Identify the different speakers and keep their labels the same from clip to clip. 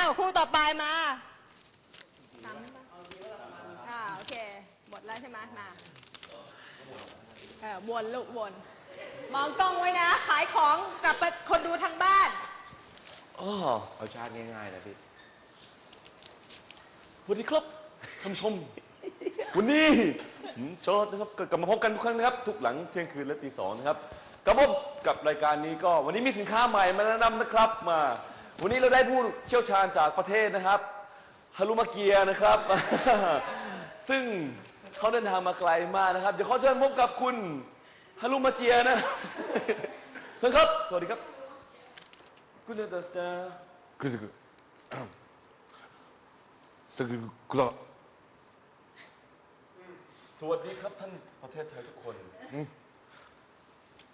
Speaker 1: าวคู่ต่อไปมาซ้ำปะอ่าโอเค หมดแล้วใช่ไหมมา เออวนลูกวน มองกล้องไว้นะ ขายของกับคนดูทางบ้าน
Speaker 2: อ๋อเอาชาติง่ายๆนะพี่สวัสดีครับท่านผู้ชม วันนี้ผมโจอนะครับกลับมาพบกันทุกครั้งนะครับ ทุกหลังเที่ยงคืนและตีสองนะครับกับผมกับรายการนี้ก็วันนี้มีสินค้าใหม่มาแนะนำนะครับมา วันนี้เราได้ผู้เชี่ยวชาญจากประเทศนะครับฮารุมาเกียนะครับ ซึ่งเขาเดินทางมาไกลมากนะครับ เดี๋ยวเขาเชิญพบกับคุณฮารุมาเกียนะเชิญครับ สวัสดีครับคุณเดสตา
Speaker 3: คือคือคือคือ
Speaker 2: สวัสดีครับท่านประเทศไทยทุกคน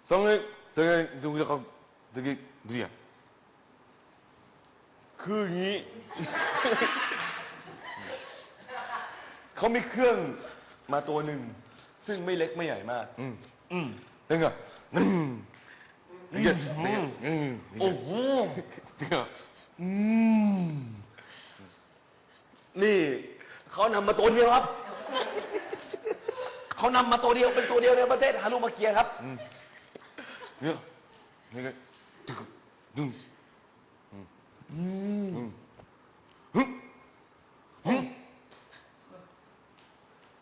Speaker 3: สองเองสองเองสองเองเขาดึกดึ
Speaker 2: คืออย่างนี้ เขามีเครื่องมาตัวหนึ่ง ซึ่งไม่เล็กไม่ใหญ่มาก
Speaker 3: อืมอืมนึกอะ
Speaker 2: นึก
Speaker 3: นึกนึกนึก
Speaker 2: โอ้โห
Speaker 3: นึกอะอืม
Speaker 2: นี่เขานำมาตัวเดียวครับ เขานำมาตัวเดียวเป็นตัวเดียวในประเทศฮารุมาเกียครับ
Speaker 3: เนี่ยนี่ก็ดึงดึงอื
Speaker 2: ม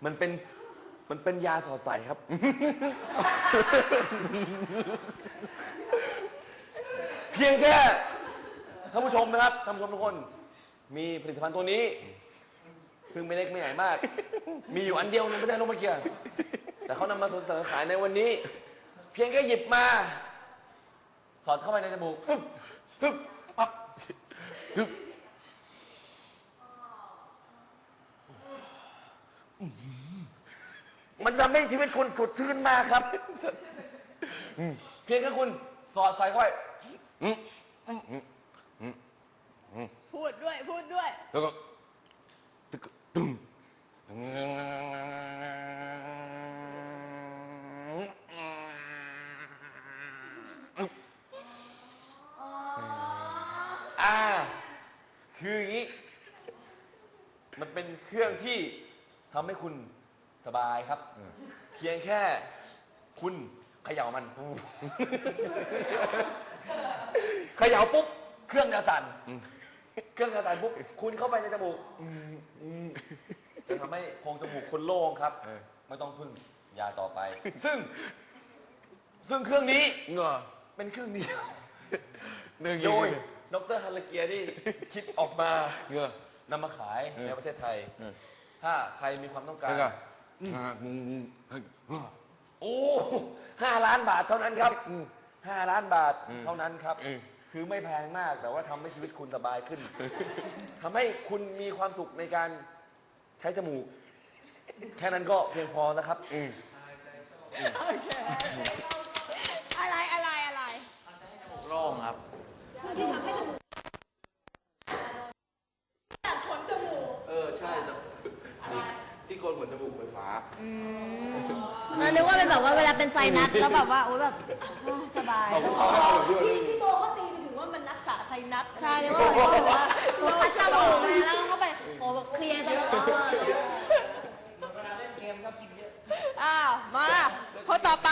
Speaker 2: มันเป็นมันเป็นยาสอดใส่ครับ เพียงแค่ท่านผู้ชมนะครับท่านผู้ชมทุกคน มีผลิตภัณฑ์ตัวนี้ ซึ่งไม่เล็กไม่ใหญ่มาก มีอยู่อันเดียวในประเทศโลกเมื่อกี้แต่เขานำมาเสนอขายในวันนี้ เพียงแค่หยิบมา สอดเข้าไปในจมูกฮึบฮึบปั๊บฮึบ มันทำให้ชีวิตคุณสดชื่นมากครับ เพียงแค่คุณสอดสายเข้าไป
Speaker 1: พูดด้วยพูดด้วย
Speaker 3: แล้วก็ตึก
Speaker 2: ตึมมอ่คืออย่างนี้ มันเป็นเครื่องที่ทำให้คุณ สบายครับ เพียงแค่คุณเขย่ามัน เขย่าปุ๊บ เครื่องจะสั่น เครื่องจะสั่นปุ๊บ คุณเข้าไปในจมูกจะทำให้โพรงจมูกคุณโล่งครับ ไม่ต้องพึ่งยาต่อไป ซึ่ง ซึ่งเครื่องนี้เป็นเครื่องเดียว
Speaker 3: หนึ่ง
Speaker 2: โดยดรฮาลเกียที่คิดออกมา
Speaker 3: เงื
Speaker 2: นำมาขายในประเทศไทย ถ้าใครมีความต้องการ โอ้ห้าล้านบาทเท่านั้นครับห้าล้านบาทเท่านั้นครับ คือไม่แพงมากแต่ว่าทำให้ชีวิตคุณสบายขึ้นทำให้คุณมีความสุขในการใช้จมูก แค่นั้นก็เพียงพอนะครับ
Speaker 3: Okay. กนเหมือนจมูกไฟฟ้า
Speaker 4: เออนึกว่าเป็นแบบว่าเวลาเป็นไซนัสแล้วแบบว่าโอ้ยแบบโอ้ยสบาย
Speaker 1: ที่ที่โบเขาตีไปถึงว่ามันรักษาไซนัส
Speaker 4: ใช่นึกว่าแบบว่าตัวพัดสมองเลยแล้วเข้าไปโอ้แบบเคลียร์ตลอด
Speaker 1: อ้าว มา คนต่อไป